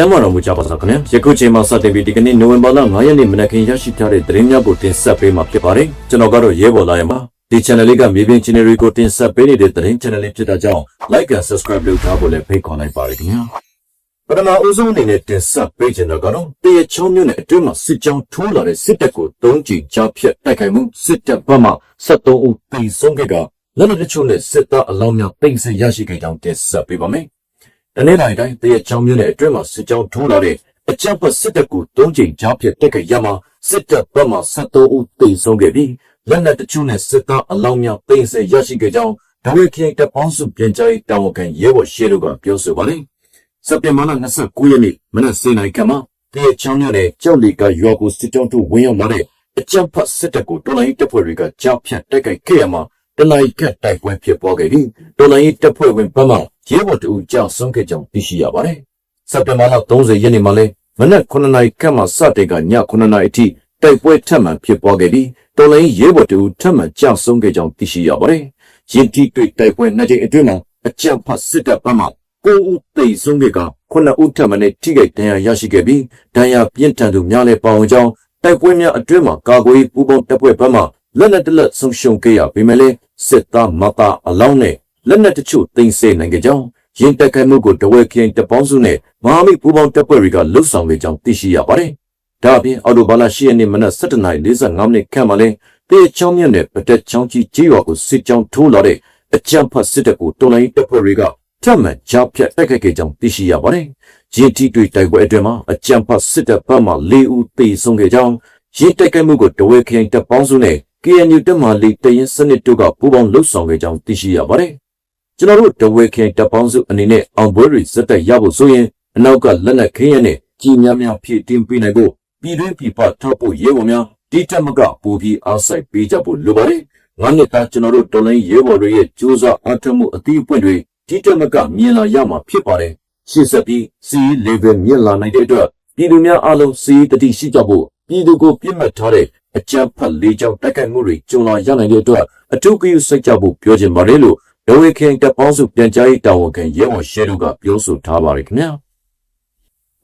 ကျမ်းမာတော်မူကြပါစေခင်ဗျာယခုချိန်မှာစတင်ပြီးဒီကနေ့နိုဝင်ဘာလ9ရက်နေ့မနက်ခင်းရရှိထားတဲ့သတင်းများကိုတင်ဆက်ပေးမှာဖြစ်ပါတယ်ကျွန်တော်ကတော့ရဲဘော်လာရမှာဒီ channel လေးကမြေပြင် channel တွေကိုတင်ဆက်ပေးနေတဲ့သတင်း channel လေးဖြစ်တာကြောင့် like and subscribe လုပ်ထားဖို့လည်းဖိတ်ခေါ်လိုက်ပါတယ်ခင်ဗျာပထမအဦးဆုံးအနေနဲ့တင်ဆက်ပေးချင်တော့ကတော့တရချောင်းမြို့နယ်အတွင်းမှာစစ်ကြောင်းထိုးလာတဲ့စစ်တပ်ကိုသုံးကြိမ်ကြားဖြတ်တိုက်ခိုက်မှုစစ်တပ်ဘက်မှ73ဦးတိဆုံးခဲ့ကလက်နက်တချို့နဲ့စစ်သားအလောင်းများတိတ်ဆိတ်ရရှိခဲ့ကြောင်းတင်ဆက်ပေးပါမယ် တနေ့တိုင်းတိုင်းတရချောင်းမြို့နယ်အတွင်းမှာစစ်ကြောင်းထိုးလာတဲ့အကြမ်းဖက်စစ်တပ်ကိုသုံးကြိမ်ကြားဖြတ်တိုက်ခိုက်ရမှာစစ်တပ်ဘက်မှ73ဦးတိဆုံးခဲ့ပြီးလက်နက်တချို့နဲ့စစ်သားအလောင်းများတိတ်ဆိတ်ရရှိခဲ့ကြောင်းဒါဝိခိတပ်ပေါင်းစုပြန်ကြားရေးတာဝန်ခံရဲဘော်ရှေ့တို့ကပြောဆိုပါတယ်စက်တင်ဘာလ29ရက်နေ့မနက်7:00နာရီခန့်မှာတရချောင်းမြို့နယ်ကြောက်လီကရွာကိုစစ်ကြောင်းထိုးဝင်ရောက်လာတဲ့အကြမ်းဖက်စစ်တပ်ကိုတော်လိုင်းတပ်ဖွဲ့တွေကကြားဖြတ်တိုက်ခိုက်ခဲ့ရမှာတနင်္လာနေ့တိုက်ပွဲဖြစ်ပွားခဲ့ပြီးတော်လိုင်းတပ်ဖွဲ့ဝင်ဘက်မှ ရဲဘော်တူကြောက်ဆုံးခဲ့ကြောင်းသိရှိရပါတယ်စက်တင်ဘာလ30ရက်နေ့မှာလဲမနက်9နာရီခန့်မှစတဲ့ကည9နာရီအထိတိုက်ပွဲထပ်မံဖြစ်ပွားခဲ့ပြီးတော်လိုင်းရဲဘော်တူထပ်မံကြောက်ဆုံးခဲ့ကြောင်းသိရှိရပါတယ်ရင်းတီတွေ့တိုက်ပွဲနှစ်ကြိမ်အတွင်းမှာအကြမ်းဖက်စစ်တပ်ဘက်မှကိုဦးသိမ်းဆုံးခဲ့ကခုနှစ်ဦးထပ်မံနဲ့ထိခိုက်ဒဏ်ရာရရှိခဲ့ပြီးဒဏ်ရာပြင်းထန်သူများလည်းပါဝင်ကြောင်းတိုက်ပွဲများအတွင်းမှာကာကွယ်ရေးပူးပေါင်းတပ်ဖွဲ့ဘက်မှလက်နက်တလက်ဆုံးရှုံးခဲ့ရပေမဲ့လည်းစစ်သားမတာအလောင်းနဲ့ လက်နက်တချို့တင်ဆက်နိုင်ကြကြောင်းရင်းတက်ခိုက်မှုကိုတဝဲခရင်တပေါင်းစုနဲ့မဟာမိတ်ပူးပေါင်းတပ်ဖွဲ့တွေကလှုပ်ဆောင်ခဲ့ကြောင်းသိရှိရပါတယ်။ဒါအပြင်အော်တိုဘာလ10ရက်နေ့မနက်7:45မိနစ်ခန့်မှာလဲတေချောင်းမြင့်နဲ့ပတက်ချောင်းကြီးကြီးရွာကိုစစ်ကြောင်းထိုးလာတဲ့အကြမ်းဖက်စစ်တပ်ကိုတော်လိုင်းတပ်ဖွဲ့တွေကထပ်မံကြားဖြတ်တိုက်ခိုက်ခဲ့ကြောင်းသိရှိရပါတယ်။ရင်းတီတွေတိုက်ပွဲအတွင်းမှာအကြမ်းဖက်စစ်တပ်ဘက်မှ၄ဦးသေဆုံးခဲ့ကြောင်းရင်းတိုက်ခိုက်မှုကိုတဝဲခရင်တပ်ပေါင်းစုနဲ့ KNU တက်မှလေးတရင်စနစ်တို့ကပူးပေါင်းလှုပ်ဆောင်ခဲ့ကြောင်းသိရှိရပါတယ်။ ကျွန်တော်တို့တဝဲခင်တပ်ပေါင်းစုအနေနဲ့အောင်ပွဲတွေစက်တက်ရဖို့ဆိုရင်အနောက်ကလက်နက်ခင်းရနဲ့ကြီးများများဖြည့်တင်းပေးနိုင်ဖို့ပြည်တွင်းပြည်ပထောက်ဖို့ရဲဘော်များတိတက်မကပူပြီးအားစိုက်ပေးကြဖို့လိုပါတယ်။ငါနှစ်သားကျွန်တော်တို့တော်လိုင်းရဲဘော်တွေရဲ့ကြိုးစားအားထုတ်မှုအသီးအပွင့်တွေတိတက်မကမြင်လာရမှာဖြစ်ပါတယ်။ရှေ့ဆက်ပြီးစီး level မြင့်လာနိုင်တဲ့အတွက်ပြည်သူများအားလုံးစီးတတိရှိကြဖို့ပြည်သူကိုပြစ်မှတ်ထားတဲ့အကြမ်းဖက်လေးကြောင့်တိုက်ခိုက်မှုတွေကြုံလာရနိုင်တဲ့အတွက်အထူးဂရုစိုက်ကြဖို့ပြောချင်ပါတယ်လို့ ဒဝေခင်တပ်ပေါင်းစုပြန်ကြားရေးတာဝန်ခံရဲဘော်ရှဲတို့ကပြောဆိုထားပါတယ်ခင်ဗျာ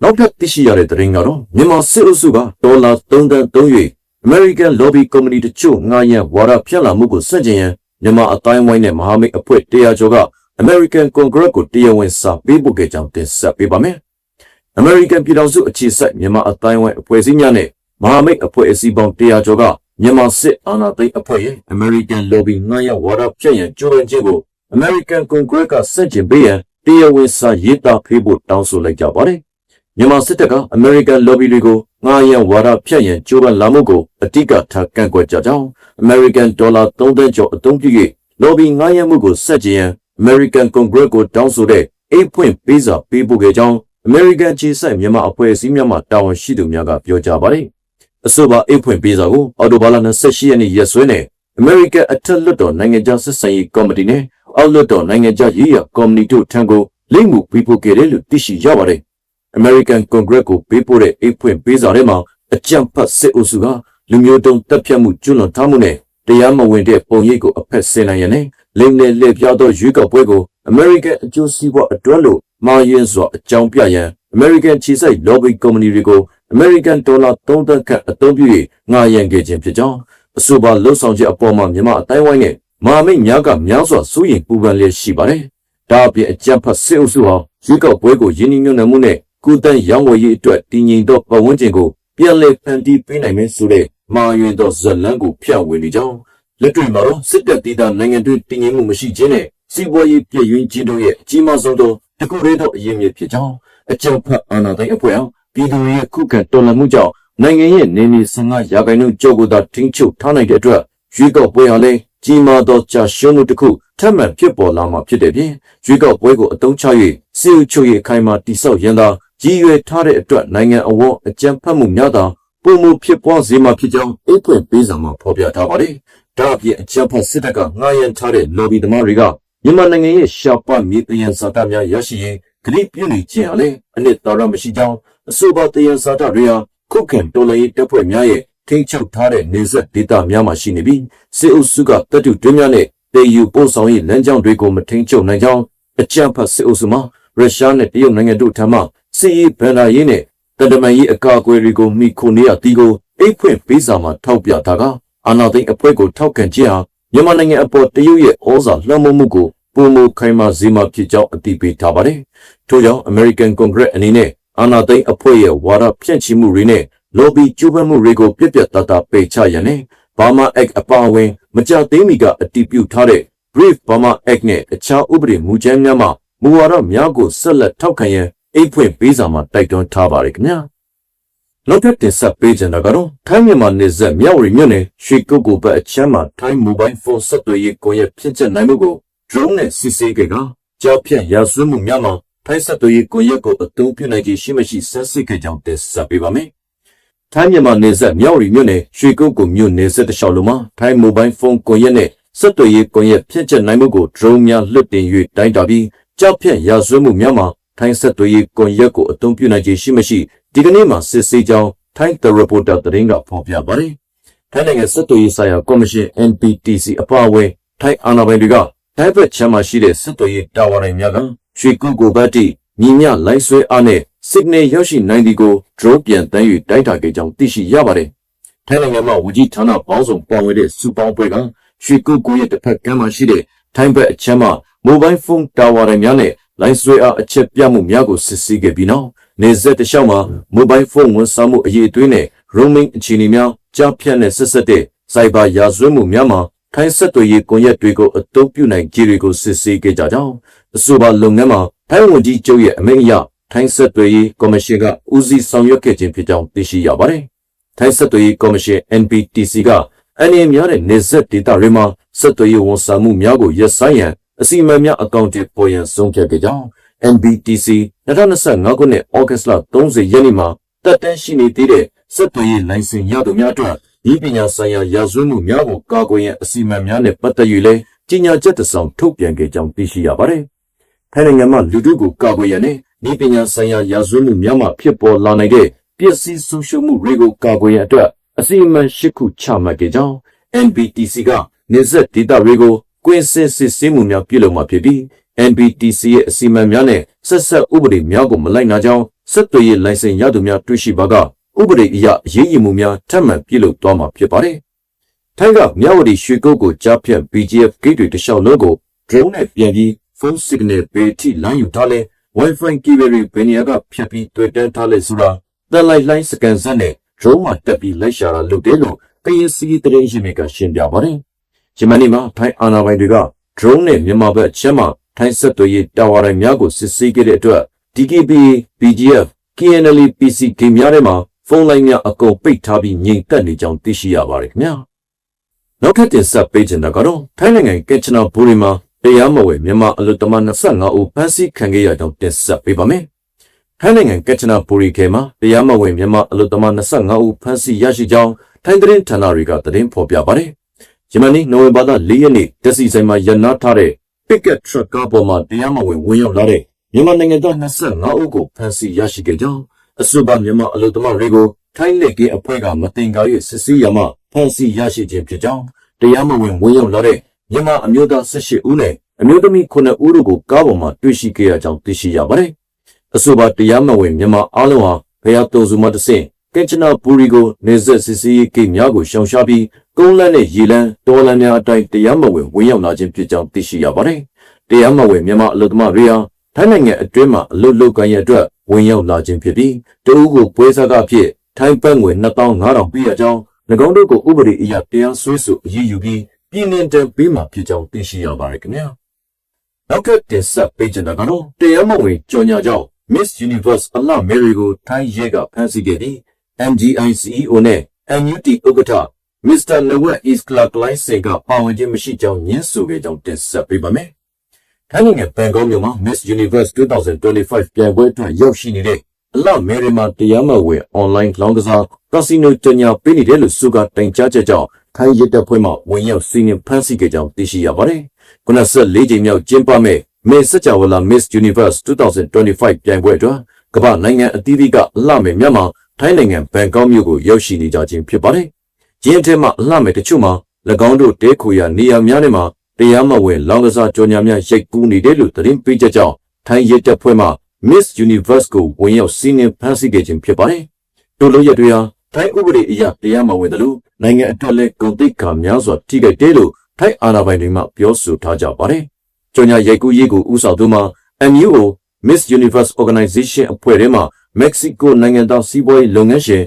နောက်ထပ်သိရှိရတဲ့သတင်းကတော့မြန်မာစစ်အုပ်စုကဒေါ်လာ3သန်းသုံး၍ American Lobby Company တချို့ငှားရမ်းဝါဒဖြန့်လာမှုကိုစန့်ကျင်ရန်မြန်မာအတိုင်းဝိုင်းနဲ့မဟာမိတ်အဖွဲ့တရားကျော်က American Congress ကိုတရားဝင်စာပေးပို့ခဲ့ကြောင်းတင်ဆက်ပေးပါမယ်။ American ပြည်ထောင်စုအခြေစိုက်မြန်မာအတိုင်းဝိုင်းအဖွဲ့အစည်းများနဲ့မဟာမိတ်အဖွဲ့အစည်းပေါင်း100ကျော်ကမြန်မာစစ်အာဏာသိမ်းအဖွဲ့ရဲ့ American Lobby ငှားရမ်းဝါဒဖြန့်ရန်ကြိုးပမ်းခြင်းကို American Congress ကစန့်ကျင်ပေးရန်တရားဝင်စာရေးသားဖေးဖို့တောင်းဆိုလိုက်ကြပါတယ်။မြန်မာစစ်တပ်က American Lobby တွေကိုငှားရမ်းဝါဒဖြန့်ရန်ကြိုးပမ်းလာမှုကိုအတိအကထားကန့်ကွက်ကြကြောင်း American Dollar 3သန်းကျော်အသုံးပြု၍ Lobby ငှားရမ်းမှုကိုစန့်ကျင်ရန် American Congress ကိုတောင်းဆိုတဲ့အိတ်ဖွင့်ပေးစာပေးပို့ခဲ့ကြောင်း American ခြေဆိုင်မြန်မာအဖွဲ့အစည်းများမှတာဝန်ရှိသူများကပြောကြားပါတယ်။အဆိုပါအိတ်ဖွင့်ပေးစာကိုအော်တိုဘာလ28ရက်နေ့ရက်စွဲနဲ့ American အထက်လွှတ်တော်နိုင်ငံခြားဆက်ဆံရေးကော်မတီနဲ့ အောက်လွှတ်တော်နိုင်ငံခြားရေးရာကော်မတီတို့ထံကိုလိမ့်မှုပေးပို့ခဲ့တယ်လို့သိရှိရပါတယ်။ American Congress ကိုပေးပို့တဲ့အိတ်ဖွင့်ပေးစာထဲမှာအကြံဖတ်စစ်အုပ်စုကလူမျိုးတုံးတပ်ဖြတ်မှုကျွလွန်ထားမှုနဲ့တရားမဝင်တဲ့ပုံရိပ်ကိုအဖက်ဆင်နိုင်ရတဲ့လိမ့်နဲ့လှည့်ပြသောရွေးကောက်ပွဲကို American အကျိုးစီးပွားအတွက်လို့မာယင်းစွာအကြောင်းပြရန် American ခြေစိုက် lobby company တွေကို American ဒေါ်လာ3သန်းခန့်အသုံးပြု၍ငှားရမ်းခဲ့ခြင်းဖြစ်ကြောင်းအဆိုပါလှုပ်ဆောင်ချက်အပေါ်မှာမြန်မာအတိုင်းဝိုင်းနဲ့ မဟာမိတ်များကများစွာစိုးရိမ်ပူပန်လျက်ရှိပါတယ်။ဒါအပြင်အကြံဖတ်စစ်အုပ်စုဟာရွေးကောက်ပွဲကိုယင်းနှိမ့်ညွတ်နှံမှုနဲ့ကုသန်းရောင်းဝယ်ရေးအတွက်တည်ငြိမ်သောပတ်ဝန်းကျင်ကိုပြန်လည်ဖန်တီးပေးနိုင်မယ်ဆိုတဲ့မာယွင်သောဇလန်းကိုဖြန့်ဝေနေကြောင်းလက်တွေ့မှာတော့စစ်တပ်ဒေသနိုင်ငံတွင်းတည်ငြိမ်မှုမရှိခြင်းနဲ့စီးပွားရေးပြည့်ဝင်းခြင်းတို့ရဲ့အကြီးမားဆုံးသောတခုတည်းသောအရေးမြစ်ဖြစ်ကြောင်းအကြံဖတ်အာဏာသိမ်းအဖွဲ့အောင်ပြည်သူရဲ့ခုခံတော်လှန်မှုကြောင့်နိုင်ငံရဲ့နေနေ15ရာခိုင်နှုန်းကျော်ကိုသာထိန်းချုပ်ထားနိုင်တဲ့အတွက်ရွေးကောက်ပွဲဟာလည်း ကြီးမားသောကြာရှုံးမှုတစ်ခုထပ်မံဖြစ်ပေါ်လာမှာဖြစ်တဲ့ပြင်ရွေးကောက်ပွဲကိုအတုံးချ၍စီအုပ်ချုပ်ရေးခိုင်မာတိဆောက်ရန်သာရည်ရွယ်ထားတဲ့အတွက်နိုင်ငံအဝန်းအကြံဖတ်မှုများသာပုံမှုဖြစ်ပွားစေမှာဖြစ်ကြောင်းအိတ်ဖွင့်ပေးစာမှာဖော်ပြထားပါတယ်။ဒါအပြင်အကြံဖတ်စစ်တပ်ကငှားရမ်းထားတဲ့ lobby သမားတွေကမြန်မာနိုင်ငံရဲ့ရှားပါမြေတယံဇာတာများရရှိရေးဂရိပြုနေခြင်းဟာလည်းအနှစ်သာရမရှိကြောင်းအဆိုပါတယံဇာတာတွေဟာခုခံတော်လှန်ရေးတပ်ဖွဲ့များရဲ့ ထိန်းချုပ်ထားတဲ့နေဆက်ဒေသများမှာရှိနေပြီးစစ်အုပ်စုကတပ်ထုတွင်းများနဲ့တည်ယူပို့ဆောင်ရေးလမ်းကြောင်းတွေကိုမထိန်းချုပ်နိုင်ကြောင်းအကြမ်းဖက်စစ်အုပ်စုမှရုရှားနဲ့တရုတ်နိုင်ငံတို့ထံမှစီအီဗန်နာရေးနဲ့တန်တမန်ရေးအကာအကွယ်တွေကိုမိခိုနေရတီကိုအိတ်ဖွင့်ပေးစာမှာထောက်ပြတာကအာနာသိန်းအဖွဲ့ကိုထောက်ခံခြင်းဟာမြန်မာနိုင်ငံအပေါ်တရုတ်ရဲ့ဩဇာလွှမ်းမိုးမှုကိုပုံမခိုင်မာစေမှာဖြစ်ကြောင်းအတည်ပြုထားပါတယ်။ထို့ကြောင့် American Congress အနေနဲ့အာနာသိန်းအဖွဲ့ရဲ့ဝါဒဖြန့်ချိမှုတွေနဲ့ lobby ကျူးပန်းမှုတွေကိုပြက်ပြက်သားသားပယ်ချရန်နဲ့ Burma Act အပါအဝင် မကြသေးမီကအတည်ပြုထားတဲ့ Brave Burma Act နဲ့အခြားဥပဒေမူကြမ်းများမှမူဝါဒများကိုဆက်လက်ထောက်ခံရန်အိတ်ဖွင့်ပေးစာမှာတိုက်တွန်းထားပါတယ်ခင်ဗျာနောက်ထပ်တင်ဆက်ပေးချင်တာကတော့ထိုင်းမြန်မာနယ်စပ်မြောက်ရီမြို့နယ်ရွှေကုတ်ကိုဘက်အချမ်းမှာထိုင်းမိုဘိုင်းဖုန်းဆက်သွယ်ရေးကွန်ရက်ဖြစ်ချက်နိုင်မှုကို drone နဲ့စစ်ဆေးခဲ့ကကြောက်ဖြန့်ရာဇဝတ်မှုများမှာထိုင်းဆက်သွယ်ရေးကွန်ရက်ကိုအသုံးပြုနိုင်ခြင်းရှိမရှိဆက်စစ်ခဲ့ကြောင်းတင်ဆက်ပေးပါမယ် ထိုင်းမြန်မာနယ်စပ်မြောက်ရီမြို့နယ်ရွှေကုတ်ကိုမြို့နယ်စပ်တစ်လျှောက်လုံးမှာထိုင်းမိုဘိုင်းဖုန်းကွန်ရက်နဲ့ဆက်သွယ်ရေးကွန်ရက်ဖြစ်ချက်နိုင်မှုကို drone များလွှတ်တင်၍တိုင်းတာပြီးကြောက်ဖြန့်ရာဇဝတ်မှုများမှာထိုင်းဆက်သွယ်ရေးကွန်ရက်ကိုအသုံးပြုနိုင်ခြင်းရှိမရှိဒီကနေ့မှာစစ်ဆေးကြောင်းထိုင်း The Reporter သတင်းကဖော်ပြပါတယ်။ထိုင်းနိုင်ငံဆက်သွယ်ရေးဆိုင်ရာကော်မရှင် NPTC အပါအဝင်ထိုင်းအာဏာပိုင်တွေကထိုင်းဘက်ချမ်းမှာရှိတဲ့ဆက်သွယ်ရေးတာဝါတိုင်များကရွှေကုတ်ကိုဘတ်တီညီမျှလိုင်းဆွဲအားနဲ့ signal ရောက်ရှိနိုင်ဒီကို drone ပြန်တန်း၍တိုက်တာခဲ့ကြောင်းသိရှိရပါတယ်။ထိုင်းနိုင်ငံမှာဝကြီးဌာနပေါင်းစုံပါဝင်တဲ့စူပေါင်းပွဲကရွှေကုတ်ကိုရဲ့တစ်ဖက်ကမ်းမှာရှိတဲ့ထိုင်းဘက်အချမ်းမှာ mobile phone တာဝါတိုင်များနဲ့လိုင်းဆွဲအားအချက်ပြမှုများကိုစစ်ဆေးခဲ့ပြီးနောက်နေဆက်တလျှောက်မှာ mobile phone ဝန်ဆောင်မှုအရေးအသွေးနဲ့ roaming အခြေအနေများကြားဖြတ်နဲ့ဆက်ဆက်တဲ့ cyber ရာဇဝတ်မှုများမှာထိုင်းဆက်သွယ်ရေးကွန်ရက်တွေကိုအသုံးပြုနိုင်ခြေတွေကိုစစ်ဆေးခဲ့ကြကြောင်းအဆိုပါလုပ်ငန်းမှာထိုင်းဝန်ကြီးချုပ်ရဲ့အမိန့်အရ ထိုင်းဆက်သွယ်ရေးကော်မရှင်ကဦးစီးဆောင်ရွက်ခဲ့ခြင်းဖြစ်ကြောင်းသိရှိရပါတယ်။ထိုင်းဆက်သွယ်ရေးကော်မရှင် NPTC ကအအနေများတဲ့နေဆက်ဒေတာတွေမှာဆက်သွယ်ရေးဝန်ဆောင်မှုများကိုရပ်ဆိုင်းရန်အစီအမံများအကောင့်တွေပေါ်ရန်ဆုံးဖြတ်ခဲ့ကြောင်း NBTC 2025ခုနှစ်ဩဂတ်လ30ရက်နေ့မှာတက်တန်းရှိနေသေးတဲ့စက်သွေးရေးလိုင်စင်ရသူများအတွက်ဤပညာဆိုင်ရာရာဇဝတ်မှုများကိုကာကွယ်ရန်အစီအမံများနဲ့ပတ်သက်၍လည်းကြီးညာချက်တစ်စောင်ထုတ်ပြန်ခဲ့ကြောင်းသိရှိရပါတယ်။ထိုင်းနိုင်ငံမှာလူထုကိုကာကွယ်ရန်နဲ့ ဤပညာဆိုင်ရာရာဇဝတ်မှုများမှဖြစ်ပေါ်လာနိုင်တဲ့ပစ္စည်းဆုံးရှုံးမှုတွေကိုကာကွယ်ရန်အတွက်အစီအမံ၈ခုချမှတ်ခဲ့ကြောင်း NBTC ကနေဆက်ဒေတာတွေကိုကွင်းစစ်စစ်ဆေးမှုများပြုလုပ်မှာဖြစ်ပြီး NBTC ရဲ့အစီအမံများနဲ့ဆက်ဆက်ဥပဒေများကိုမလိုက်နာကြောင်းဆက်သွယ်ရေးလိုင်စင်ရသူများတွေ့ရှိပါကဥပဒေအရအရေးယူမှုများထပ်မံပြုလုပ်သွားမှာဖြစ်ပါတယ်။ထိုင်းကမြဝတီရွှေကုတ်ကိုကြားဖြတ် BGF ဂိတ်တွေတလျှောက်လုံးကို drone နဲ့ပြန်ပြီး phone signal ပေးထိလိုင်းယူထားလဲ Wi-Fi cable တွေဘယ်နေရာကဖြတ်ပြီးတွေ့တန်းထားလဲဆိုတာတက်လိုက်လိုင်းစကန်စက်နဲ့ drone မှာတက်ပြီးလိုက်ရှာတာလုပ်တယ်လို့ကရင်စီးတဲ့ရင်းမြစ်ကရှင်းပြပါတယ်။ဂျမနီမှာထိုင်းအာဏာပိုင်တွေက drone နဲ့မြန်မာဘက်အချက်မှာထိုင်းဆက်သွယ်ရေးတာဝါတိုင်များကိုစစ်ဆေးခဲ့တဲ့အတွက် DKB, BGF, KNL, PC ဂိမ်းများထဲမှာဖုန်းလိုင်းများအကုန်ပိတ်ထားပြီးငြိမ်သက်နေကြောင်းသိရှိရပါတယ်ခင်ဗျာနောက်ထပ်တင်ဆက်ပေးချင်တာကတော့ထိုင်းနိုင်ငံကက်ချနာဘူရီမှာ တရားမဝင်မြန်မာအလွတ်တမ25ဦးဖမ်းဆီးခံခဲ့ရကြောင်းတင်ဆက်ပေးပါမယ်ထိုင်းနိုင်ငံကက်ချနာဘူရီခဲမှာတရားမဝင်မြန်မာအလွတ်တမ25ဦးဖမ်းဆီးရရှိကြောင်းထိုင်းသတင်းဌာနတွေကသတင်းဖော်ပြပါတယ်ဂျမနီနိုဝင်ဘာလ4ရက်နေ့တက်စီဆိုင်မှာရန်နာထားတဲ့ pickup truck ကားပေါ်မှာတရားမဝင်ဝင်ရောက်လာတဲ့မြန်မာနိုင်ငံသား25ဦးကိုဖမ်းဆီးရရှိခဲ့ကြောင်းအဆိုပါမြန်မာအလုပ်သမားတွေကိုထိုင်းလက်ကင်းအဖွဲ့ကမတင်ကား၍စစ်ဆေးရမှဖမ်းဆီးရရှိခြင်းဖြစ်ကြောင်းတရားမဝင်ဝင်ရောက်လာတဲ့ မြန်မာအမျိုးသား18ဦးနဲ့အမျိုးသမီး9ဦးတို့ကိုကားပေါ်မှာတွေ့ရှိခဲ့ရကြောင်းသိရှိရပါတယ်။အဆိုပါတရားမဝင်မြန်မာအားလုံးဟာဘယ်ဟာတော်စုမှတဆင့်ကင်ချနာပူရီကိုနေဆက်စစ်ဆေးရေးကိတ်များကိုရှောင်ရှားပြီးကုန်းလန်းနဲ့ရေလန်းတော်လန်းများအတိုင်းတရားမဝင်ဝင်ရောက်လာခြင်းဖြစ်ကြောင်းသိရှိရပါတယ်။တရားမဝင်မြန်မာအလုပ်သမားတွေဟာထိုင်းနိုင်ငံအတွင်းမှာအလုပ်လုပ်ကိုင်ရအတွက်ဝင်ရောက်လာခြင်းဖြစ်ပြီးတဦးကိုပွဲစားကအဖြစ်ထိုင်းဘတ်ငွေ2500ပေးရကြောင်း၎င်းတို့ကိုဥပဒေအရတရားစွဲဆိုအရေးယူပြီး ပြည်နှင်တံပေးမှာဖြစ်ကြောင်းသိရှိရပါတယ်ခင်ဗျာနောက်ထပ်တင်ဆက်ပေးချင်တာကတော့တရားမဝင်ကြော်ညာကြောင့် Miss Universe အလှမေရီကိုထိုင်းရဲကဖမ်းဆီးခဲ့ပြီး MGI CEO နဲ့ MUT ဥက္ကဋ္ဌ Mr. Nawat Iskla Klein ကပါဝင်ခြင်းမရှိကြောင်းညှင်းဆိုခဲ့ကြောင်းတင်ဆက်ပေးပါမယ်။ထိုင်းနိုင်ငံဘန်ကောက်မြို့မှာ Miss Universe 2025ပြိုင်ပွဲအတွက်ရောက်ရှိနေတဲ့အလှမေရီမှာတရားမဝင် online လောင်းကစားကာစီနိုတညာပေးနေတယ်လို့ဆိုကတိုင်ကြားချက်ကြောင့် ထိုင်းရတပ်ဖွဲ့မှဝင်ရောက်စီးနင်းဖမ်းဆီးခဲ့ကြောင်းသိရှိရပါတယ်။94ကြိမ်မြောက်ကျင်းပမဲ့ Miss Sajawala Miss Universe 2025ပြိုင်ပွဲအတွက်ကမ္ဘာနိုင်ငံအသီးသီးကအလှမယ်မြတ်မှာထိုင်းနိုင်ငံဘန်ကောက်မြို့ကိုရောက်ရှိနေကြခြင်းဖြစ်ပါတယ်။ကျင်းထဲမှာအလှမယ်တချို့မှာ၎င်းတို့တဲခိုရာနေရာများထဲမှာတရားမဝင်လောင်ကစားကြော်ညာများရိုက်ကူးနေတယ်လို့သတင်းပေးချက်ကြောင့်ထိုင်းရဲတပ်ဖွဲ့မှ Miss Universe ကိုဝင်ရောက်စီးနင်းဖမ်းဆီးခဲ့ခြင်းဖြစ်ပါတယ်။တို့လို့ရတွေဟာ ထိုင်းဥပဒေအရတရားမဝင်တယ်လို့နိုင်ငံအတွက်လည်းဂုဏ်သိက္ခာများစွာထိခိုက်တယ်လို့ထိုင်းအာဏာပိုင်တွေမှပြောဆိုထားကြပါတယ်။ကြော်ညာရိုက်ကူးရေးကိုဥဆောင်သူမှာ MUO Miss Universe Organization အဖွဲ့ထဲမှာမက္ကဆီကိုနိုင်ငံသားစီးပွားရေးလုပ်ငန်းရှင်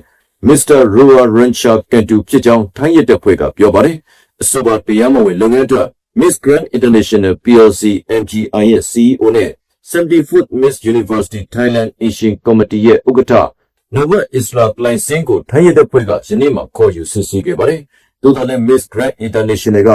Mr. Roa Rancha Cantu ဖြစ်ကြောင်းထိုင်းရတဲ့ဖွဲ့ကပြောပါတယ်။အဆိုပါတရားမဝင်လုပ်ငန်းအတွက် Miss Grand International PLC MGI ရဲ့ CEO နဲ့ 70th Miss University Thailand Asian Committee ရဲ့ဥက္ကဋ္ဌ Nova Isla Klein Singh ကိုထိုင်းရတဲ့ဖွဲ့ကယနေ့မှခေါ်ယူစစ်ဆေးခဲ့ပါတယ်။သို့တော်လည်း Miss Grand International က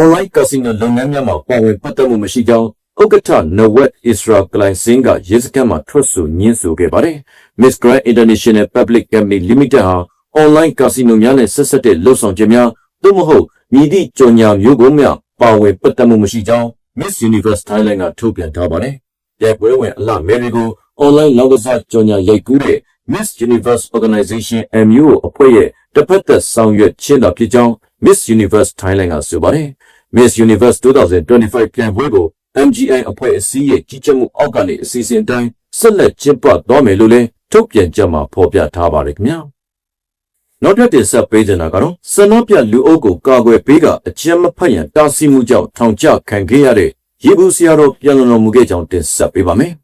online casino လုပ်ငန်းများမှာပါဝင်ပတ်သက်မှုမရှိကြောင်းဥက္ကဋ္ဌ Nova Isla Klein Singh ကရဲစခန်းမှာထွက်ဆိုညင်းဆိုခဲ့ပါတယ်။ Miss Grand International Public Company Limited ဟာ online casino များနဲ့ဆက်ဆက်တဲ့လှုပ်ဆောင်ခြင်းများသို့မဟုတ်မြည်သည့်ကြော်ညာမျိုးကိုများပါဝင်ပတ်သက်မှုမရှိကြောင်း Miss Universe Thailand ကထုတ်ပြန်ထားပါတယ်။ပြပွဲဝင်အလှမယ်တွေကို online လောက်ကစားကြော်ညာရိုက်ကူးတဲ့ Miss Universe Organization MU အဖွဲ့ရဲ့တစ်ဖက်သက်ဆောင်ရွက်ခြင်းသာဖြစ်ကြောင်း Miss Universe Thailand ကဆိုပါတယ်။ Miss Universe 2025ပြိုင်ပွဲကို MGI အဖွဲ့အစည်းရဲ့ကြီးကြပ်မှုအောက်ကနေအစီအစဉ်အတိုင်းဆက်လက်ကျင်းပသွားမယ်လို့လည်းထုတ်ပြန်ကြမှာဖော်ပြထားပါတယ်ခင်ဗျာ။နောက်ထပ်တင်ဆက်ပေးချင်တာကတော့စနောပြလူအုပ်ကိုကာကွယ်ပေးကအကျဉ်းမဖတ်ရန်တားဆီးမှုကြောင့်ထောင်ချခံခဲ့ရတဲ့ရေဘူးဆရာတော်ပြန်လည်တော်မူခဲ့ကြောင်းတင်ဆက်ပေးပါမယ်။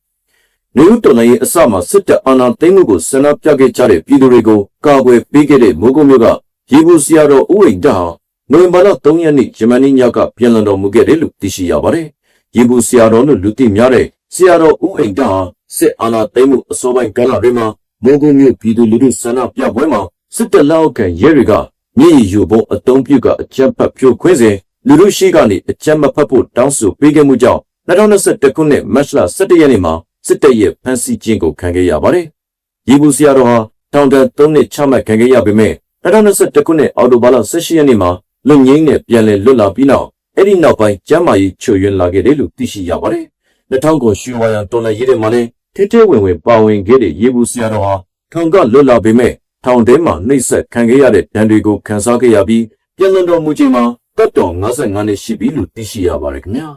နေဦးတော်လည်းအစမှစစ်တပ်အာဏာသိမ်းမှုကိုဆန္ဒပြခဲ့ကြတဲ့ပြည်သူတွေကိုကာကွယ်ပေးခဲ့တဲ့မိုးကုတ်မြို့ကရေဘူးဆရာတော်ဦးဝိန်တာဟာနိုဝင်ဘာလ3ရက်နေ့ဂျမနီညကပြန်လည်တော်မူခဲ့တယ်လို့သိရှိရပါတယ်။ရေဘူးဆရာတော်လို့လူသိများတဲ့ဆရာတော်ဦးဝိန်တာဟာစစ်အာဏာသိမ်းမှုအစောပိုင်းကာလတွေမှာမိုးကုတ်မြို့ပြည်သူလူထုဆန္ဒပြပွဲမှာစစ်တပ်လက်အောက်ခံရဲတွေကမြေရီယူပုံအတုံးပြုကအကြမ်းဖက်ဖြိုခွင်းစဉ်လူထုရှိကနေအကြမ်းမဖက်ဖို့တောင်းဆိုပေးခဲ့မှုကြောင့်2021ခုနှစ်မတ်လ17ရက်နေ့မှာ စစ်တပ်ရဲ့ဖမ်းဆီးခြင်းကိုခံခဲ့ရပါတယ်။ရေဘူးဆရာတော်ဟာတောင်တ3နှစ်ချမှတ်ခံခဲ့ရပေမဲ့2021ခုနှစ်အောက်တိုဘာလ18ရက်နေ့မှာလွတ်ငင်းနဲ့ပြန်လည်လွတ်လာပြီးနောက်အဲ့ဒီနောက်ပိုင်းကျမ်းမာရေးချွေယွင်းလာခဲ့တယ်လို့သိရှိရပါတယ်။2000ကိုရွှေဝါရံတော်လှန်ရေးတွေမှာလည်းထဲထဲဝင်ဝင်ပါဝင်ခဲ့တဲ့ရေဘူးဆရာတော်ဟာထောင်ကလွတ်လာပေမဲ့ထောင်ထဲမှာနှိပ်စက်ခံခဲ့ရတဲ့ဒဏ်တွေကိုခံစားခဲ့ရပြီးပြန်လည်တော်မူခြင်းမှာတက်တော်55နှစ်ရှိပြီလို့သိရှိရပါတယ်ခင်ဗျာ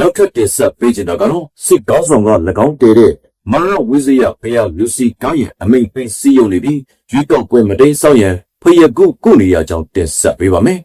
နောက်ထပ်တင်ဆက်ပေးချင်တာကတော့စစ်ကောင်းဆောင်က၎င်းတည်တဲ့မရဝိဇယဖယားလူစီကားရဲ့အမိန်ပေးစီယုံနေပြီးရွေးကောက်ပွဲမတိန်ဆောက်ရန်ဖယကုကုနေရကြောင်းတင်ဆက်ပေးပါမယ်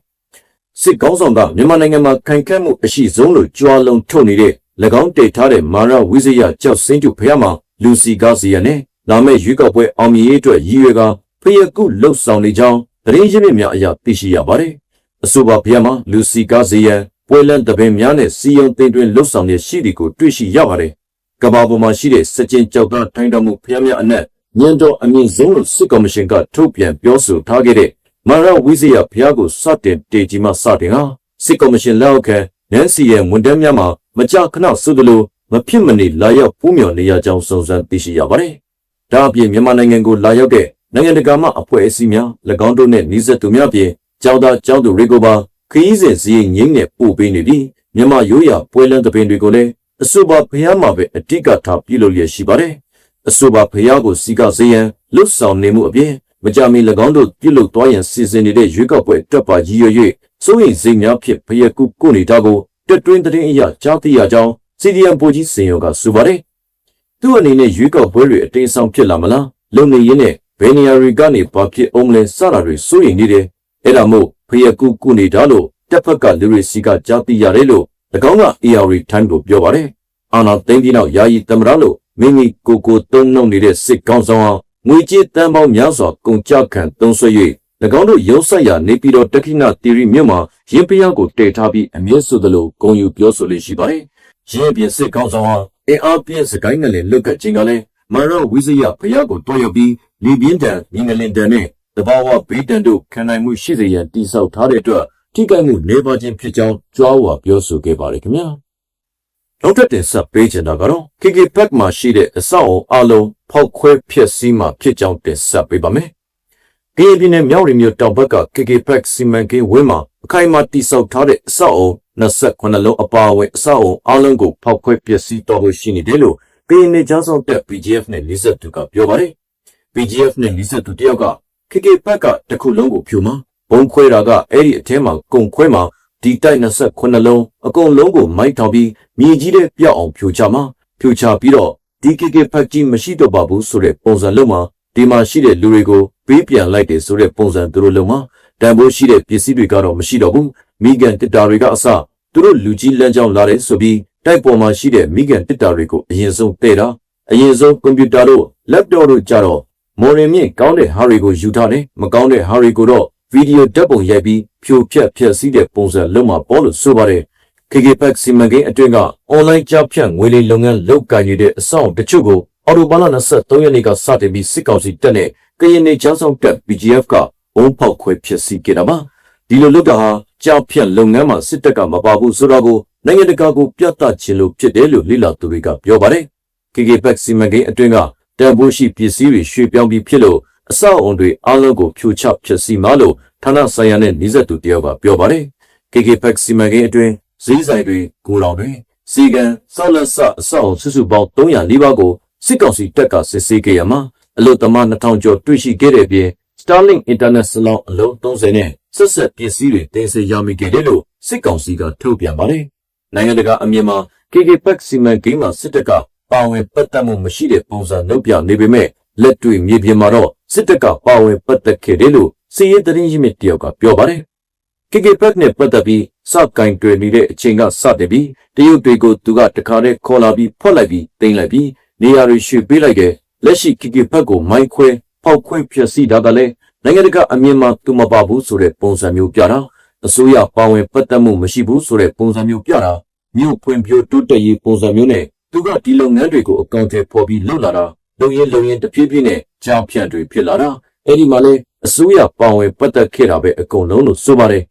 စစ်ကောင်းဆောင်ကမြန်မာနိုင်ငံမှာခိုင်ခန့်မှုအရှိဆုံးလို့ကြွားလုံးထုတ်နေတဲ့၎င်းတည်ထားတဲ့မာရဝိဇယကြောက်စင်းကျဖယားမှာလူစီကားစီရနဲ့လာမယ့်ရွေးကောက်ပွဲအောင်မြင်ရေးအတွက်ရည်ရွယ်ကဖယကုလှုပ်ဆောင်နေကြောင်းသတင်းရင်းမြစ်များအရသိရှိရပါတယ်။အဆိုပါဖျက်မှာလူစီကားစီရန် ပွဲလန့်တပင်များနဲ့စီယုံတင်တွင်လှုပ်ဆောင်နေရှိသည်ကိုတွေ့ရှိရပါတယ်။ကမ္ဘာပေါ်မှာရှိတဲ့စကြင်ကြောက်သားထိုင်းတော်မှုဖျက်များအနက်ညံတော်အမြင့်ဆုံးလို့စစ်ကော်မရှင်ကထုတ်ပြန်ပြောဆိုထားခဲ့တဲ့မာရဝိဇယဖျားကိုစတင်တေကြီးမှစတင်ဟာစစ်ကော်မရှင်လက်အောက်ခံနန်စီရဲ့ဝန်ထမ်းများမှာမကြာခဏဆိုသလိုမဖြစ်မနေလာရောက်ပူးမြော်နေရကြောင်းစုံစမ်းသိရှိရပါတယ်။ဒါအပြင်မြန်မာနိုင်ငံကိုလာရောက်တဲ့နိုင်ငံတကာမှအဖွဲ့အစည်းများ၎င်းတို့နဲ့နှိစက်သူများပြင်ကျောင်းသားကျောင်းသူတွေကိုပါ ခရီးစဉ်စည်းငိမ့်နဲ့ပို့ပေးနေပြီးမြန်မာရိုးရာပွဲလန်းသပင်တွေကိုလည်းအဆိုပါဖျားမှာပဲအတိကထားပြုလုပ်ရရှိပါတယ်။အဆိုပါဖျားကိုစီကစေရန်လှုပ်ဆောင်နေမှုအပြင်မကြမီ၎င်းတို့ပြုလုပ်သွားရန်စီစဉ်နေတဲ့ရွေးကောက်ပွဲတက်ပါရည်ရွယ်၍စိုးရိမ်စိတ်များဖြင့်ဖျက်ကူကိုနေတာကိုတက်တွင်းသတင်းအရကြားသိရကြောင်းစီဒီအမ်ပိုကြီးစင်ရောကဆိုပါတယ်။သူ့အနေနဲ့ရွေးကောက်ပွဲတွေအတင်းဆောင်ဖြစ်လာမလားလုံနေရင်းနဲ့ဘယ်နေရာတွေကနေဘာဖြစ်အောင်လဲစတာတွေစိုးရိမ်နေတယ်။ အဲ့ဒါမို့ဖျက်ကူကိုနေတာလို့တက်ဖက်ကလူတွေစီကကြားသိရတယ်လို့၎င်းက AR Time ကိုပြောပါတယ်။အာနာသိန်းပြီးနောက်ယာယီသမရလို့မိမိကိုကိုတုံးနှုံနေတဲ့စစ်ကောင်းဆောင်ဟာငွေကြေးတန်ပေါင်းများစွာကုန်ကြခံသုံးဆွဲ၍၎င်းတို့ရုံးဆက်ရာနေပြည်တော်တက္ကိနတီရီမြို့မှာရင်ပျောက်ကိုတည်ထားပြီးအမြဲဆိုသလိုဂုံယူပြောဆိုလေးရှိပါတယ်။ရင်းပြင်စစ်ကောင်းဆောင်ဟာအင်အားပြည့်စကိုင်းငလင်လွတ်ကခြင်းကလည်းမရဝိဇယဖျားကိုတွားရောက်ပြီးလီပြင်းတန်ညီငလင်တန်နဲ့ တဘာဝဘေးတန်တို့ခံနိုင်မှုရှိစေရန်တိဆောက်ထားတဲ့အတွက်ထိခိုက်မှုနေပါခြင်းဖြစ်ကြောင်းကြွားဝါပြောဆိုခဲ့ပါတယ်ခင်ဗျာ။နောက်ထပ်တင်ဆက်ပေးချင်တာကတော့ KK Pack မှာရှိတဲ့အဆောက်အုံအလုံးဖောက်ခွဲဖျက်ဆီးမှဖြစ်ကြောင်းတင်ဆက်ပေးပါမယ်။ကရင်ပြည်နယ်မြောက်ရီမြို့တောင်ဘက်က KK Pack စီမံကိန်းဝင်းမှာအခိုင်အမာတိဆောက်ထားတဲ့အဆောက်အုံ28လုံးအပါအဝင်အဆောက်အုံအလုံးကိုဖောက်ခွဲပျက်စီးတော့ဖို့ရှိနေတယ်လို့ပြည်နယ်ကြားဆောင်တက် PGF နဲ့လိဆက်သူကပြောပါတယ်။ PGF နဲ့လိဆက်သူတယောက်က KK Pack ကတစ်ခုလုံးကိုဖြိုမှာဘုံခွဲတာကအဲ့ဒီအထဲမှာကုံခွဲမှာဒီတိုက်28လုံးအကုန်လုံးကိုမိုက်ထောင်ပြီးမြေကြီးတဲ့ပြောက်အောင်ဖြိုချမှာဖြိုချပြီးတော့ဒီ KK ဖက်ကြီးမရှိတော့ပါဘူးဆိုတဲ့ပုံစံလုံးမှာဒီမှာရှိတဲ့လူတွေကိုပေးပြန်လိုက်တယ်ဆိုတဲ့ပုံစံသူတို့လုံးမှာတန်ဖိုးရှိတဲ့ပစ္စည်းတွေကတော့မရှိတော့ဘူးမိကန်တစ်တာတွေကအစသူတို့လူကြီးလမ်းကြောင်းလာတယ်ဆိုပြီးတိုက်ပေါ်မှာရှိတဲ့မိကန်တစ်တာတွေကိုအရင်ဆုံးတဲ့တာအရင်ဆုံးကွန်ပျူတာတို့ laptop တို့ကြတော့ မော်ရင်မြင့်ကောင်းတဲ့ဟာတွေကိုယူထားတယ်မကောင်းတဲ့ဟာတွေကိုတော့ဗီဒီယိုဓာတ်ပုံရိုက်ပြီးဖြိုဖျက်ဖျက်ဆီးတဲ့ပုံစံလုံးမှာပေါ်လို့ဆိုပါတယ် KK Pack စီမံကိန်းအတွင်းကအွန်လိုင်းကြောက်ဖြန့်ငွေလိမ်လုပ်ငန်းလုပ်ကိုင်နေတဲ့အဆောင့်တချို့ကိုအော်တိုဘာလ23ရက်နေ့ကစတင်ပြီးစစ်ကောင်စီတပ်နဲ့ကရင်နေချောင်းဆောင်တပ် BGF ကဘုံဖောက်ခွဲဖြစ်စီခဲ့တာပါဒီလိုလုပ်တာဟာကြောက်ဖြန့်လုပ်ငန်းမှာစစ်တပ်ကမပါဘူးဆိုတော့ကိုနိုင်ငံတကာကိုပြသခြင်းလို့ဖြစ်တယ်လို့လိလာသူတွေကပြောပါတယ် KK Pack စီမံကိန်းအတွင်းက တန်ဖိုးရှိပစ္စည်းတွေရွှေ့ပြောင်းပြီးဖြစ်လို့အဆောက်အုံတွေအားလုံးကိုဖြိုချဖြစ်စီမှလို့ဌာနဆိုင်ရာနဲ့နှိစက်သူတယောက်ကပြောပါတယ် KK Pack စီမံကိန်းအတွင်းဈေးဆိုင်တွေကိုလောင်တွေစီကံဆောက်လက်ဆအဆောက်အုံစုစုပေါင်း300နီးပါးကိုစစ်ကောင်စီတပ်ကစစ်ဆေးခဲ့ရမှာအလို့သမား2000ကျော်တွေ့ရှိခဲ့တဲ့ပြင် Starlink Internet စလောင်းအလုံး30နဲ့ဆက်ဆက်ပစ္စည်းတွေတင်ဆက်ရမိခဲ့တယ်လို့စစ်ကောင်စီကထုတ်ပြန်ပါတယ်နိုင်ငံတကာအမြင်မှာ KK Pack စီမံကိန်းမှာစစ်တပ်က ပါဝင်ပတ်သက်မှုမရှိတဲ့ပုံစံလုပ်ပြနေပေမဲ့လက်တွေ့မြေပြင်မှာတော့စစ်တပ်ကပါဝင်ပတ်သက်ခဲ့တယ်လို့စီးရဲသတင်းရင်းမြစ်တယောက်ကပြောပါတယ် KK Pack နဲ့ပတ်သက်ပြီးစကင်တွယ်နေတဲ့အချိန်ကစတင်ပြီးတရုတ်တွေကိုသူကတခါတည်းခေါ်လာပြီးဖွက်လိုက်ပြီးတင်လိုက်ပြီးနေရာတွေရွှေ့ပေးလိုက်တယ်လက်ရှိ KK Pack ကိုမိုင်းခွဲဖောက်ခွဲဖျက်ဆီးတာကလည်းနိုင်ငံတကာအမြင်မှာသူမပါဘူးဆိုတဲ့ပုံစံမျိုးပြတာအစိုးရပါဝင်ပတ်သက်မှုမရှိဘူးဆိုတဲ့ပုံစံမျိုးပြတာမြို့ဖွင့်ပြတိုးတက်ရေးပုံစံမျိုးနဲ့ သူကဒီလုပ်ငန်းတွေကိုအကောင့်ထဲပေါ်ပြီးလှုပ်လာတာလုံရင်လုံရင်တဖြည်းဖြည်းနဲ့ကြောင်ဖြန့်တွေဖြစ်လာတာအဲ့ဒီမှာလဲအစိုးရပါဝင်ပတ်သက်ခဲ့တာပဲအကုန်လုံးလို့ဆိုပါတယ်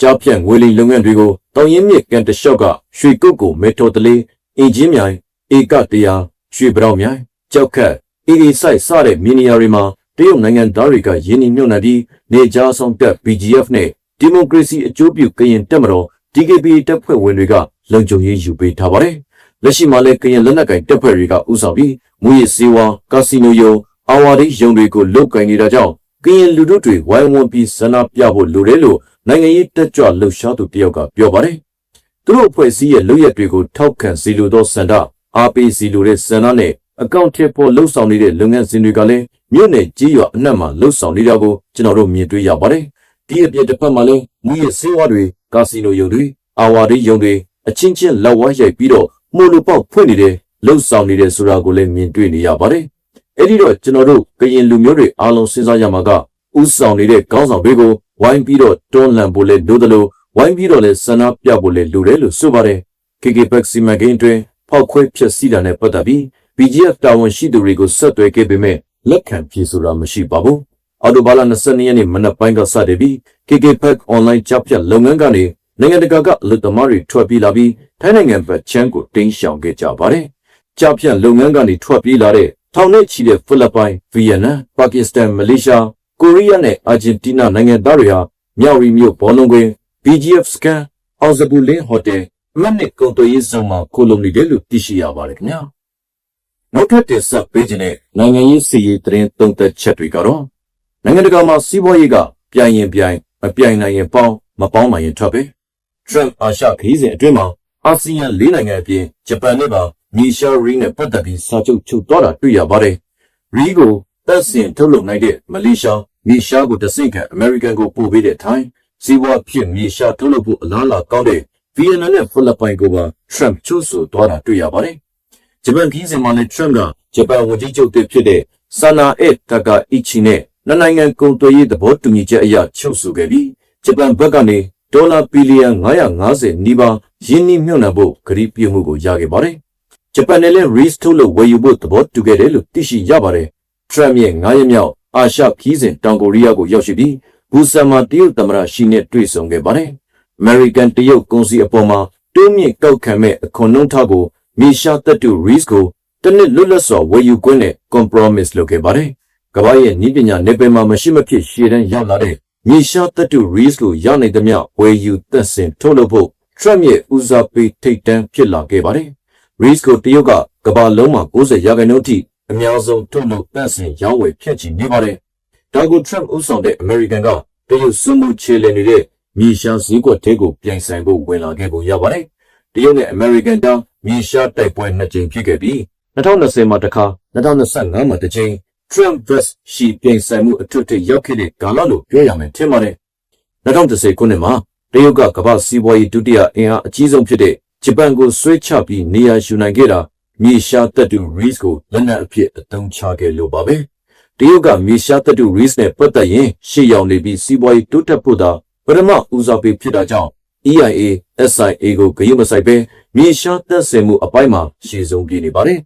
ကြောက်ဖြန့်ငွေလိမ်လုပ်ငန်းတွေကိုတောင်ရင်မြစ်ကန်တလျှောက်ကရွှေကုတ်ကိုမေထော်တလေးအင်ဂျင်မြိုင်ဧကတရားရွှေပြောင်မြိုင်ကြောက်ခတ်အေအေဆိုင်စတဲ့မီနီယာတွေမှာတရုတ်နိုင်ငံသားတွေကယင်းနှမြုံနှံပြီးနေကြားဆောင်တက် BGF နဲ့ဒီမိုကရေစီအကျိုးပြုကရင်တက်မတော် DKP တပ်ဖွဲ့ဝင်တွေကလုံခြုံရေးယူပေးထားပါတယ် လက်ရှိမှာလည်းကရင်လက်နက်ကင်တပ်ဖွဲ့တွေကဥဆောင်ပြီးမူရစေဝါကာစီနိုယုံအာဝါဒီယုံတွေကိုလုတ်ကင်နေတာကြောင့်ကရင်လူတို့တွေဝိုင်းဝန်းပြီးဆန္ဒပြဖို့လိုတယ်လို့နိုင်ငံရေးတက်ကြွလှုပ်ရှားသူတယောက်ကပြောပါတယ်။သူတို့အဖွဲ့အစည်းရဲ့လုပ်ရက်တွေကိုထောက်ခံစီလိုသောစန္ဒအားပေးစီလိုတဲ့စန္ဒနဲ့အကောင့်ထည့်ဖို့လှုပ်ဆောင်နေတဲ့လုပ်ငန်းစဉ်တွေကလည်းမြို့နယ်ကြီးရွာအနှံ့မှာလှုပ်ဆောင်နေတာကိုကျွန်တော်တို့မြင်တွေ့ရပါတယ်။ဒီအပြစ်တစ်ဖက်မှာလည်းမူရစေဝါတွေကာစီနိုယုံတွေအာဝါဒီယုံတွေအချင်းချင်းလက်ဝါးရိုက်ပြီးတော့ မှုလူပေါက်ဖွင့်နေတယ်လှုပ်ဆောင်နေတယ်ဆိုတာကိုလည်းမြင်တွေ့နေရပါတယ်။အဲ့ဒီတော့ကျွန်တော်တို့ကရင်လူမျိုးတွေအားလုံးစဉ်းစားရမှာကဥဆောင်နေတဲ့ခေါင်းဆောင်တွေကိုဝိုင်းပြီးတော့တွန်းလှန်ဖို့လဲလိုတယ်လို့ဝိုင်းပြီးတော့လဲဆန္ဒပြဖို့လဲလိုတယ်လို့ဆိုပါတယ်။ KK Pack စီမံကိန်းအတွင်းဖောက်ခွဲဖျက်ဆီးတာနဲ့ပတ်သက်ပြီး BGF တာဝန်ရှိသူတွေကိုဆက်သွယ်ခဲ့ပေမဲ့လက်ခံပြေဆိုတာမရှိပါဘူး။အော်တိုဘာလ22ရက်နေ့မနက်ပိုင်းကစတင်ပြီး KK Pack online ကြောက်ဖြတ်လုပ်ငန်းကနေ နိုင်ငံတကာကအလုပ်သမားတွေထွက်ပြေးလာပြီးထိုင်းနိုင်ငံဘက်ချမ်းကိုတင်းရှောင်ခဲ့ကြပါတယ်။ကြောက်ဖြတ်လုပ်ငန်းကနေထွက်ပြေးလာတဲ့ထောင်နဲ့ချီတဲ့ဖိလစ်ပိုင်၊ဗီယက်နမ်၊ပါကစ္စတန်၊မလေးရှားကိုရီးယားနဲ့အာဂျင်တီးနားနိုင်ငံသားတွေဟာမြောက်ရီမြို့ဘောလုံးကွင်း BGF scan အောင်စပူလင်းဟိုတယ်မနစ်ကုန်သွယ်ရေးဆောင်မှာခိုလုံနေတယ်လို့သိရှိရပါတယ်ခင်ဗျာနောက်ထပ်တင်ဆက်ပေးခြင်းတဲ့နိုင်ငံရေးစီရေးသတင်းသုံးသက်ချက်တွေကတော့နိုင်ငံတကာမှာစီးပွားရေးကပြိုင်ရင်ပြိုင်မပြိုင်နိုင်ရင်ပေါင်းမပေါင်းနိုင်ရင်ထွက်ပဲ Trump အာရှခရီးစဉ်အတွင်းမှာအာဆီယံ၄နိုင်ငံအပြင်ဂျပန်နဲ့ပါမီရှာရီနဲ့ပတ်သက်ပြီးစာချုပ်ချုပ်သွားတာတွေ့ရပါတယ်ရီကိုတပ်ဆင်ထုတ်လုပ်နိုင်တဲ့မလေးရှားမြေရှားကိုတဆင့်ခံအမေရိကန်ကိုပို့ပေးတဲ့ထိုင်းစီးပွားဖြစ်မြေရှားထုတ်လုပ်ဖို့အလားအလာကောင်းတဲ့ဗီယက်နမ်နဲ့ဖိလစ်ပိုင်ကိုပါထရမ်ချိုးဆိုသွားတာတွေ့ရပါတယ်။ဂျပန်ခီးစဉ်မှာလည်းထရမ်ကဂျပန်ဝန်ကြီးချုပ်တစ်ဖြစ်တဲ့ဆာနာအက်တာကာအီချီနဲ့နှစ်နိုင်ငံကုန်သွယ်ရေးသဘောတူညီချက်အရချုပ်ဆိုခဲ့ပြီးဂျပန်ဘက်ကနေ ဒေါ်လာဘီလီယံ950နီးပါးယင်းနှိမ့်မြှုပ်နှံဖို့ကတိပြုမှုကိုရခဲ့ပါတယ်။ဂျပန်နဲ့လည်း Reese ထုတ်လို့ဝယ်ယူဖို့သဘောတူခဲ့တယ်လို့သိရှိရပါတယ်။ Trump ရဲ့9ရက်မြောက်အာရှခီးစဉ်တောင်ကိုရီးယားကိုရောက်ရှိပြီးဘူဆန်မှာတရုတ်သမ္မတရှီနဲ့တွေ့ဆုံခဲ့ပါတယ်။ American တရုတ်ကုန်စည်အပေါ်မှာတိုးမြင့်ကောက်ခံမဲ့အခွန်နှုန်းထားကိုမြေရှားတပ်တူ Reese ကိုတနစ်လွတ်လပ်စွာဝယ်ယူခွင့်နဲ့ compromise လုပ်ခဲ့ပါတယ်။ကမ္ဘာရဲ့နည်းပညာနယ်ပယ်မှာမရှိမဖြစ်ရှေ့တန်းရောက်လာတဲ့ မြေရှားတပ်တူ Reese လို့ရနိုင်သမျှဝယ်ယူသက်ဆင်ထုတ်လုပ်ဖို့ Trump ရဲ့ဦးစားပေးထိတ်တန်းဖြစ်လာခဲ့ပါတယ်။ Reese ကိုတရုတ်ကကမ္ဘာလုံးမှာ90ရာခိုင်နှုန်းအထိအများဆုံးထုတ်လုပ်တန့်စင်ရောင်းဝယ်ဖြန့်ချီနေပါတယ်။ဒါကို Trump ဥဆောင်တဲ့အမေရိကန်ကတရုတ်စွမှုချေလည်နေတဲ့မြေရှားဈေးကွက်ထဲကိုပြိုင်ဆိုင်ဖို့ဝင်လာခဲ့ပုံရပါတယ်။တရုတ်နဲ့အမေရိကန်တောင်မြေရှားတိုက်ပွဲနှစ်ကြိမ်ဖြစ်ခဲ့ပြီး2020မှာတစ်ခါ2025မှာတစ်ကြိမ် Trump vs ရှီပြိုင်ဆိုင်မှုအထွတ်ထိပ်ရောက်ခဲ့တဲ့ကာလလို့ပြောရမယ်ထင်ပါတယ်2010ခုနှစ်မှာတရုတ်ကကမ္ဘာစီးပွားရေးဒုတိယအင်အားအကြီးဆုံးဖြစ်တဲ့ဂျပန်ကိုဆွဲချပြီးနေရာယူနိုင်ခဲ့တာမြေရှားတပ်တူ Reese ကိုလက်နက်အဖြစ်အသုံးချခဲ့လို့ပါပဲတရုတ်ကမြေရှားတပ်တူ Reese နဲ့ပတ်သက်ရင်ရှေ့ရောက်နေပြီးစီးပွားရေးတိုးတက်ဖို့သာပထမဦးစားပေးဖြစ်တာကြောင့် EIA SIA ကိုဂရုမစိုက်ပဲမြေရှားတပ်ဆင်မှုအပိုင်းမှာရှေ့ဆုံးပြေးနေပါတယ်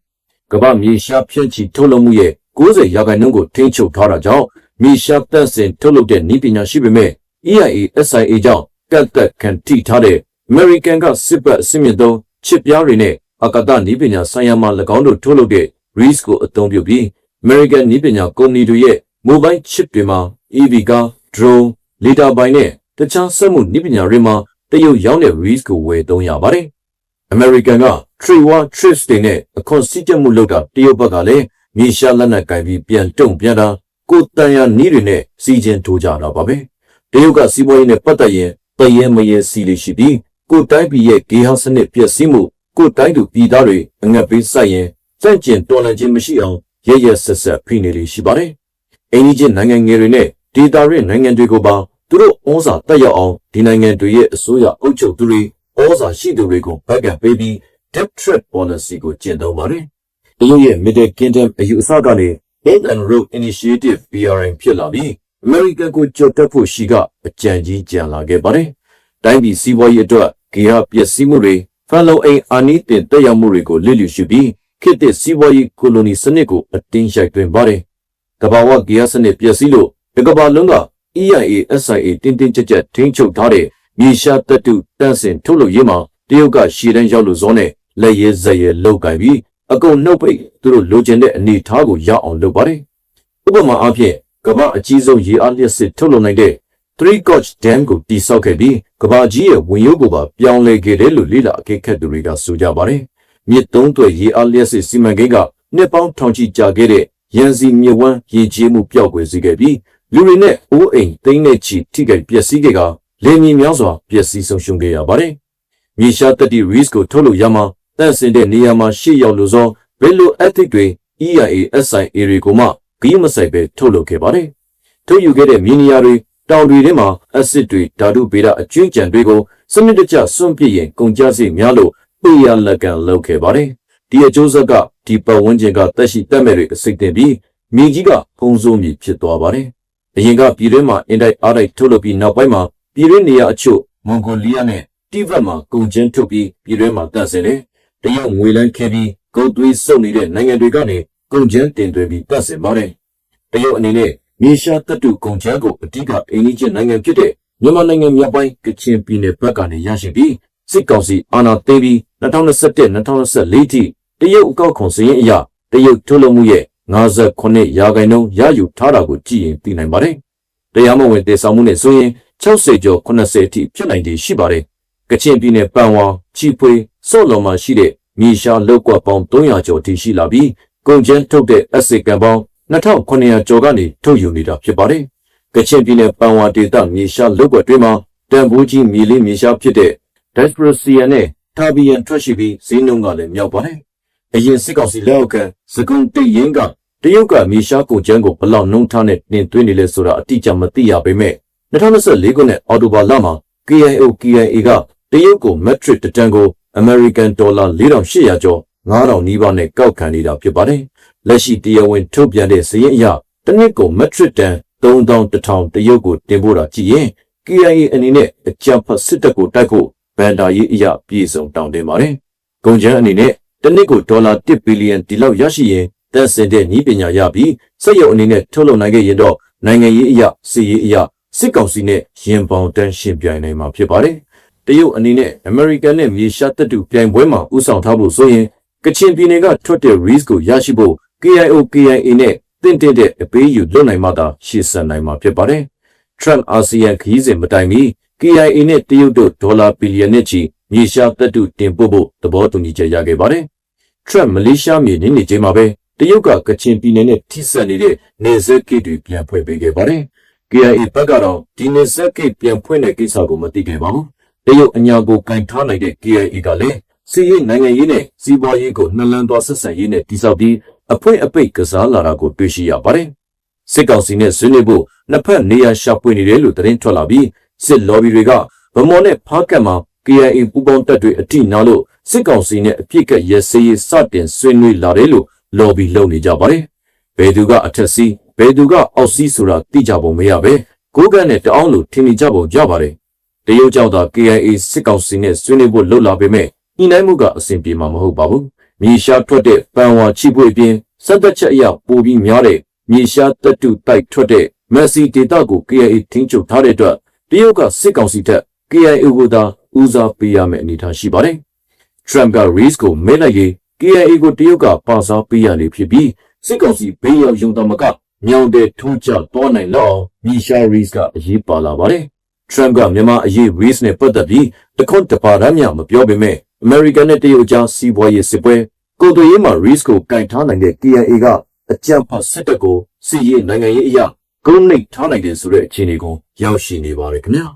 ကမ္ဘာမြေရှားဖြန့်ချီထုတ်လုပ်မှုရဲ့ 90ရာခိုင်နှုန်းကိုထိန်းချုပ်ထားတာကြောင့်မြေရှားတပ်ဆင်ထုတ်လုပ်တဲ့နည်းပညာရှိပေမဲ့ EIA SIA ကြောင့်ကတ်သက်ခံထိထားတဲ့ American ကစစ်ဘက်အစစ်မြစ်သုံးချစ်ပြားတွေနဲ့အကတနည်းပညာဆိုင်ရာမှာ၎င်းတို့ထုတ်လုပ်တဲ့ Reese ကိုအသုံးပြုပြီး American နည်းပညာကုမ္ပဏီတွေရဲ့ mobile chip တွေမှာ EV ကား drone လေတာပိုင်နဲ့တခြားစက်မှုနည်းပညာတွေမှာတရုတ်ရောင်းတဲ့ Reese ကိုဝယ်သုံးရပါတယ်။ American က Trade War Trips တွေနဲ့အခွန်စည်းကြပ်မှုလုပ်တာတရုတ်ဘက်ကလည်း မြေရှားလက်နက်ကင်ပြီးပြန်တုံပြန်တာကိုတန်ရနီးတွေနဲ့စီချင်းထိုးကြတာပါပဲ။တရုတ်ကစီးပွားရေးနဲ့ပတ်သက်ရင်တရဲမရဲစီလေးရှိပြီးကိုတိုင်းပြည်ရဲ့ဂေဟာစနစ်ပျက်စီးမှုကိုတိုင်းသူပြည်သားတွေအငတ်ပေးစိုက်ရင်စန့်ကျင်တော်လှန်ခြင်းမရှိအောင်ရရဆက်ဆက်ဖိနေလေးရှိပါတယ်။အင်းကြီးနိုင်ငံငယ်တွေနဲ့ဒေတာရင်းနိုင်ငံတွေကိုပါသူတို့ဩဇာတက်ရောက်အောင်ဒီနိုင်ငံတွေရဲ့အစိုးရအုပ်ချုပ်သူတွေဩဇာရှိသူတွေကိုဘက်ကပေးပြီး debt trap policy ကိုကျင့်သုံးပါတယ်။ တရုတ်ရဲ့ Middle Kingdom အယူအဆကနေ Belt and Road Initiative BRI ဖြစ်လာပြီး American ကိုကြော်တက်ဖို့ရှိကအကြံကြီးကြံလာခဲ့ပါတယ်။တိုင်းပြည်စီးပွားရေးအတွက်ဂေဟပျက်စီးမှုတွေဖန်လုံအိမ်အာနိသင်တက်ရောက်မှုတွေကိုလစ်လျူရှုပြီးခေတ်သစ်စီးပွားရေးကိုလိုနီစနစ်ကိုအတင်းရိုက်သွင်းပါတယ်။ကမ္ဘာဝဂေဟစနစ်ပျက်စီးလို့ဒီကမ္ဘာလုံးက EIA SIA တင်းတင်းကြပ်ကြပ်ထိန်းချုပ်ထားတဲ့မြေရှားတပ်တုတန့်စင်ထုတ်လုပ်ရေးမှာတရုတ်ကရှေ့တန်းရောက်လို့ဇောနဲ့လက်ရဲဇက်ရဲလောက်ကင်ပြီး အကုန်နှုတ်ပိတ်သူတို့လိုချင်တဲ့အနေအထားကိုရအောင်လုပ်ပါတယ်။ဥပမာအားဖြင့်ကမ္ဘာအကြီးဆုံးရေအားလျှက်စစ်ထုတ်လုပ်နိုင်တဲ့ Three Gorge Dam ကိုတိစောက်ခဲ့ပြီးကမ္ဘာကြီးရဲ့ဝင်ရုပ်ကိုပါပြောင်းလဲခဲ့တယ်လို့လေ့လာအကဲခတ်သူတွေကဆိုကြပါတယ်။မြစ်သုံးသွယ်ရေအားလျှက်စစ်စီမံကိန်းကနှစ်ပေါင်းထောင်ချီကြာခဲ့တဲ့ရန်စီမြစ်ဝမ်းရေကြီးမှုပျောက်ကွယ်စေခဲ့ပြီးလူတွေနဲ့အိုးအိမ်သိမ်းတဲ့ချီထိခိုက်ပျက်စီးခဲ့ကလေမြေများစွာပျက်စီးဆုံးရှုံးခဲ့ရပါတယ်။မြေရှားတက်တီ risk ကိုထုတ်လို့ရမှာ တန့်စင်တဲ့နေရာမှာရှေ့ရောက်လို့သောဘယ်လို ethic တွေ EIA SIA တွေကိုမှဂိမ်းမဆိုင်ပဲထုတ်လုပ်ခဲ့ပါတယ်။ထုတ်ယူခဲ့တဲ့မြေနေရာတွေတောင်တွေထဲမှာ acid တွေဓာတုဗေဒအကျွင်းကြံတွေကိုစနစ်တကျစွန့်ပစ်ရင်ကုန်ကြစေများလို့ပေးရလက်ကန်လုပ်ခဲ့ပါတယ်။ဒီအကျိုးဆက်ကဒီပတ်ဝန်းကျင်ကတက်ရှိတက်မဲ့တွေအစိတ်တင်ပြီးမြေကြီးကပုံစိုးမြေဖြစ်သွားပါတယ်။အရင်ကပြည်တွင်းမှာအင်တိုက်အားတိုက်ထုတ်လုပ်ပြီးနောက်ပိုင်းမှာပြည်တွင်းနေရာအချို့မွန်ဂိုလီးယားနဲ့တိဘက်မှာကုန်ကျန်းထုတ်ပြီးပြည်တွင်းမှာတက်ဆင်တယ်။ တရုတ်ငွေလန်းခဲပြီးကုန်သွေးစုပ်နေတဲ့နိုင်ငံတွေကနေကုန်ကျန်းတင်သွင်းပြီးတက်ဆင်ပါတယ်။တရုတ်အနေနဲ့မြေရှားတပ်တုကုန်ကျန်းကိုအဓိကအိန္ဒိယနိုင်ငံဖြစ်တဲ့မြန်မာနိုင်ငံမြောက်ပိုင်းကချင်ပြည်နယ်ဘက်ကနေရရှိပြီးစစ်ကောင်စီအာဏာသိမ်းပြီး2021-2024ထိတရုတ်အကောက်ခွန်စည်းရင်အရတရုတ်ထုတ်လုပ်မှုရဲ့58ရာခိုင်နှုန်းရယူထားတာကိုကြည့်ရင်သိနိုင်ပါတယ်။တရားမဝင်တည်ဆောင်မှုနဲ့ဆိုရင်60ကျော်80အထိဖြစ်နိုင်တယ်ရှိပါတယ်။ကချင်ပြည်နယ်ပန်ဝါချီဖွေ စော့လော်မှာရှိတဲ့မြေရှားလောက်ကွက်ပေါင်း300ကျော်ထိရှိလာပြီးကုန်ကျန်းထုတ်တဲ့အစစ်ကံပေါင်း2900ကျော်ကနေထုတ်ယူနေတာဖြစ်ပါတယ်။ကချင်ပြည်နယ်ပန်ဝါဒေသမြေရှားလောက်ကွက်တွင်မှာတန်ဖိုးကြီးမြေလေးမြေရှားဖြစ်တဲ့ Dysprasia နဲ့ Tabian ထွက်ရှိပြီးဈေးနှုန်းကလည်းမြောက်ပါတယ်။အရင်စစ်ကောင်စီလက်အောက်ကစကုံတိတ်ရင်ကတရုတ်ကမြေရှားကုန်ကျန်းကိုဘလောက်နှုံထားနဲ့တင်သွင်းနေလဲဆိုတာအတိအကျမသိရပေမဲ့2024ခုနှစ်အော်တိုဘာလမှာ KIO KIA ကတရုတ်ကိုမက်ထရစ်တန်ကို American Dollar 4800ကျော်9000နီးပါးနဲ့ကောက်ခံနေတာဖြစ်ပါတယ်။လက်ရှိတရားဝင်ထုတ်ပြန်တဲ့စည်ရင်အရတစ်နှစ်ကိုမက်ထရစ်တန်3100တရုတ်ကိုတင်ပို့တာကြည့်ရင် KIA အနေနဲ့အကြံဖတ်စစ်တပ်ကိုတိုက်ဖို့ဘန်ဒါရေးအရာပြည့်စုံတောင်းတင်ပါတယ်။ကုန်ကျန်းအနေနဲ့တစ်နှစ်ကိုဒေါ်လာ1ဘီလီယံဒီလောက်ရရှိရင်တန်စင်တဲ့ဤပညာရပြီးစက်ရုံအနေနဲ့ထုတ်လုပ်နိုင်ခဲ့ရင်တော့နိုင်ငံရေးအရာစီရေးအရာစစ်ကောင်စီနဲ့ရင်ပေါင်တန်းရှင်ပြိုင်နိုင်မှာဖြစ်ပါတယ်။ တရုတ်အနေနဲ့အမေရိကန်နဲ့မြေရှားတပ်တူပြိုင်ပွဲမှာဥဆောင်ထားဖို့ဆိုရင်ကချင်ပြည်နယ်ကထွက်တဲ့ risk ကိုရရှိဖို့ KIO KIA နဲ့တင့်တင့်တဲ့အပေးယူလွတ်နိုင်မှသာရှေ့ဆက်နိုင်မှာဖြစ်ပါတယ်။ Trump အာဆီယံခရီးစဉ်မတိုင်မီ KIA နဲ့တရုတ်တို့ဒေါ်လာဘီလီယံနဲ့ချီမြေရှားတပ်တူတင်ပို့ဖို့သဘောတူညီချက်ရခဲ့ပါတယ်။ Trump မလေးရှားမြေနေနေချိန်မှာပဲတရုတ်ကကချင်ပြည်နယ်နဲ့ထိစပ်နေတဲ့နေဆက်ကိတ်တွေပြန်ဖွင့်ပေးခဲ့ပါတယ်။ KIA ဘက်ကတော့ဒီနေဆက်ကိတ်ပြန်ဖွင့်တဲ့ကိစ္စကိုမသိခဲ့ပါဘူး။ တရုတ်အညာကိုကင်ထားနိုင်တဲ့ KIA ကလည်းစီးရေးနိုင်ငံရေးနဲ့စီးပွားရေးကိုနှလန်းသွားဆက်ဆံရေးနဲ့တိစောက်ပြီးအဖွင့်အပိတ်ကစားလာတာကိုတွေ့ရှိရပါတယ်။စစ်ကောင်စီနဲ့ဆွေးနွေးဖို့နှစ်ဖက်နေရာရှာဖွေနေတယ်လို့သတင်းထွက်လာပြီးစစ်လော်ဘီတွေကဗမော်နဲ့ဖားကတ်မှာ KIA ပူးပေါင်းတပ်တွေအထိနာလို့စစ်ကောင်စီနဲ့အပြစ်ကရစရေးစတင်ဆွေးနွေးလာတယ်လို့လော်ဘီလုပ်နေကြပါတယ်။ဘယ်သူကအထက်စီးဘယ်သူကအောက်စီးဆိုတာသိကြပုံမရပဲကိုးကန့်နဲ့တအောင်းလို့ထင်နေကြပုံကြပါတယ်။ တရုတ်ကြောင့်သာ KIA စစ်ကောင်စီနဲ့ဆွေးနွေးဖို့လှုပ်လာပေမဲ့ညှိနှိုင်းမှုကအဆင်ပြေမှာမဟုတ်ပါဘူး။မြေရှားထွက်တဲ့ပန်ဝါချိပွေအပြင်စက်သက်ချက်အရပိုပြီးများတဲ့မြေရှားတက်တူတိုက်ထွက်တဲ့မက်ဆီဒေတာကို KIA ထိန်းချုပ်ထားတဲ့အတွက်တရုတ်ကစစ်ကောင်စီထက် KIA ကိုသာဦးစားပေးရမယ့်အနေအထားရှိပါတယ်။ Trump က race ကိုမဲလိုက်ရေး KIA ကိုတရုတ်ကပါစားပေးရလေဖြစ်ပြီးစစ်ကောင်စီဘေးရောက်ယုံတော်မကမြောင်တဲ့ထိုးချတော့နိုင်တော့မြေရှား race ကအရေးပါလာပါတယ်။ Trump ကမြန်မာအရေး race နဲ့ပတ်သက်ပြီးတခွန်းတပါးတမ်းများမပြောပေမဲ့ American နဲ့တရုတ်ကြားစီးပွားရေးစစ်ပွဲကုန်သွယ်ရေးမှာ risk ကိုကင်ထားနိုင်တဲ့ KIA ကအကြံဖတ်စစ်တပ်ကိုစီရေးနိုင်ငံရေးအရာဂုဏ်နှိပ်ထားနိုင်တယ်ဆိုတဲ့အခြေအနေကိုရောက်ရှိနေပါတယ်ခင်ဗျာ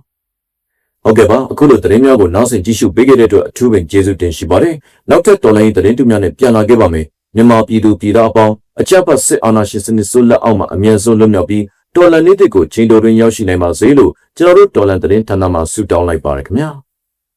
ဟုတ်ကဲ့ပါအခုလိုသတင်းများကိုနောက်ဆင်ကြည့်ရှုပေးခဲ့တဲ့အတွက်အထူးပင်ကျေးဇူးတင်ရှိပါတယ်နောက်ထပ်တော်လိုင်းသတင်းတူများနဲ့ပြန်လာခဲ့ပါမယ်မြန်မာပြည်သူပြည်သားအပေါင်းအကြပ်ဖတ်စစ်အာဏာရှင်စနစ်ဆိုးလက်အောက်မှာအမြဲဆုံးလွတ်မြောက်ပြီး တော်လန်နေ့တွေကိုချိန်တော်တွင်ရောက်ရှိနိုင်ပါစေလို့ကျွန်တော်တို့တော်လန်သတင်းဌာနမှဆုတောင်းလိုက်ပါတယ်ခင်ဗျာ